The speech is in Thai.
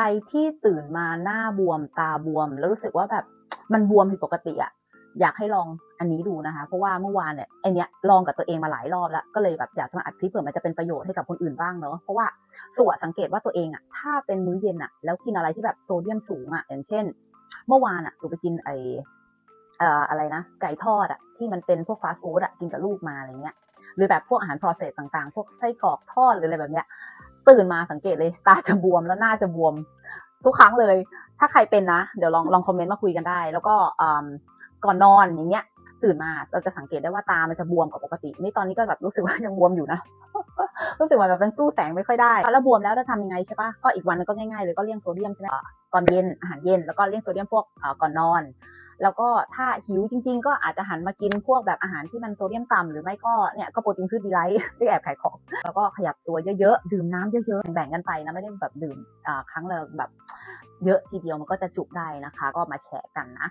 รที่ตื่นมาหน้าบวมตาบวม แล้วรู้สึกว่าแบบมันบวมผิดปกติอะอยากให้ลองอันนี้ดูนะคะ เพราะว่าเมื่อวานเนี่ยไอเนี้ยลองกับตัวเองมาหลายรอบแล้ว ก็เลยแบบอยากจะมาอัดคลิปเผื่อมันจะเป็นประโยชน์ให้กับคนอื่นบ้างเนาะเพราะว่าส่วนสังเกตว่าตัวเองอะถ้าเป็นมื้อเย็นอะแล้วกินอะไรที่แบบโซเดียมสูงอะอย่างเช่น เมื่อวานอะหนูไปกินไอเอ่ออะไรนะไก่ทอดอะที่มันเป็นพวกฟาสต์ฟู้ดอะกินกับลูกมาอะไรเงี้ยหรือแบบพวกอาหาร process ต่างๆ พวกไส้กรอกทอดหรืออะไรแบบเนี้ย ตื่นมาสังเกตเลยตาจะบวมแล้วหน้าจะบวม ทุกครั้งเลย ถ้าใครเป็นนะ เดี๋ยวลองลองคอมเมนต์มาคุยกันได้ แล้วก็ก่อนนอนอย่างเงี้ย ตื่นมาเราจะสังเกตได้ว่าตามันจะบวมกว่าปกติ นี่ตอนนี้ก็แบบรู้สึกว่ายังบวมอยู่นะรู้สึกว่าแบบเป็นสู้แสงไม่ค่อยได้แล้วบวมแล้วจะทำยังไงใช่ปะก็อีกวันนึงก็ง่ายๆเลยก็เลี่ยงโซเดียมใช่ไหมก่อนเย็นอาหารเย็นแล้วก็เลี่ยงโซเดียมพวกก่อนนอน แล้วก็ถ้าหิวจริง ๆ ก็อาจจะหันมากินพวกแบบอาหารที่มันโซเดียมต่ำหรือไม่ก็เนี่ยก็โปรตีนพืชดีไลท์ที่แอบขายของแล้วก็ขยับตัวเยอะๆ ดื่มน้ำเยอะๆ แบ่งกันไปนะไม่ได้แบบดื่มครั้งละแบบเยอะทีเดียวมันก็จะจุกได้นะคะ ก็มาแชร์กันนะ